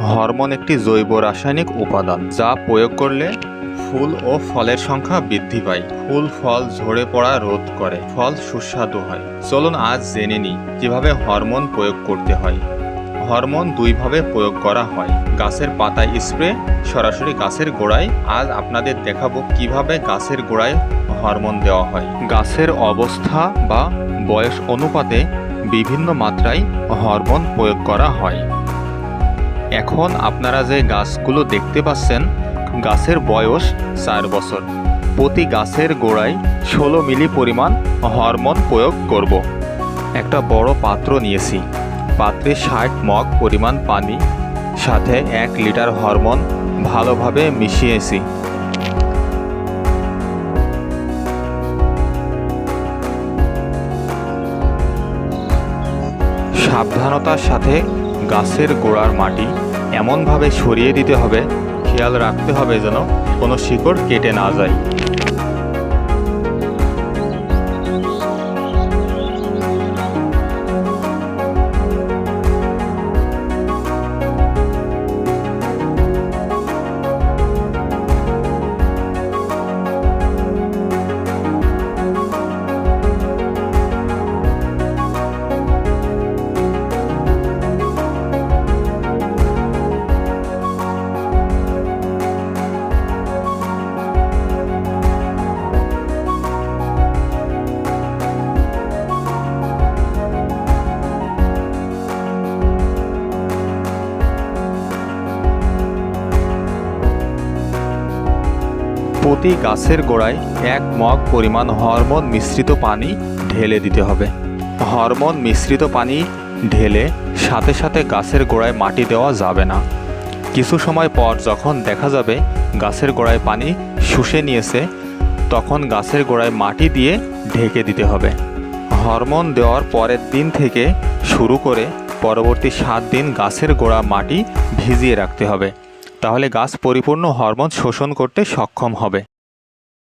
Hormone একটি জৈব রাসায়নিক উপাদান যা প্রয়োগ করলে ফুল ও ফলের সংখ্যা বৃদ্ধি পায়। ফুল ফল ঝরে পড়া রোধ করে, ফল সুস্বাদু হয়। চলুন আজ জেনে নিই কীভাবে হরমোন প্রয়োগ করতে হয়। হরমোন দুইভাবে প্রয়োগ করা হয়। গাছের পাতায় স্প্রে, সরাসরি গাছের গোড়ায়। আজ আপনাদের দেখাবো কীভাবে গাছের গোড়ায় হরমোন দেওয়া হয়। গাছের অবস্থা বা বয়স অনুপাতে বিভিন্ন মাত্রায় হরমোন প্রয়োগ করা হয়। এখন আপনারা যে গাছগুলো দেখতে পাচ্ছেন, গাছের বয়স চার বছর। প্রতি গাছের গোড়ায় ষোলো মিলি পরিমাণ হরমোন প্রয়োগ করব। একটা বড় পাত্র নিয়েছি। পাত্রে ষাট মগ পরিমাণ পানি, সাথে এক লিটার হরমোন ভালোভাবে মিশিয়েছি। সাবধানতার সাথে গাছের গোড়ার মাটি এমনভাবে সরিয়ে দিতে হবে, খেয়াল রাখতে হবে যেন কোনো শিকড় কেটে না যায়। প্রতি গাছের গোড়ায় এক মগ পরিমাণ হরমোন মিশ্রিত পানি ঢেলে দিতে হবে। হরমোন মিশ্রিত পানি ঢেলে সাথে সাথে গাছের গোড়ায় মাটি দেওয়া যাবে না। কিছু সময় পর যখন দেখা যাবে গাছের গোড়ায় পানি শুষে নিয়েছে, তখন গাছের গোড়ায় মাটি দিয়ে ঢেকে দিতে হবে। হরমোন দেওয়ার পরের দিন থেকে শুরু করে পরবর্তী সাত দিন গাছের গোড়া মাটি ভিজিয়ে রাখতে হবে। তাহলে গাছ পরিপূর্ণ হরমোন শোষণ করতে সক্ষম হবে।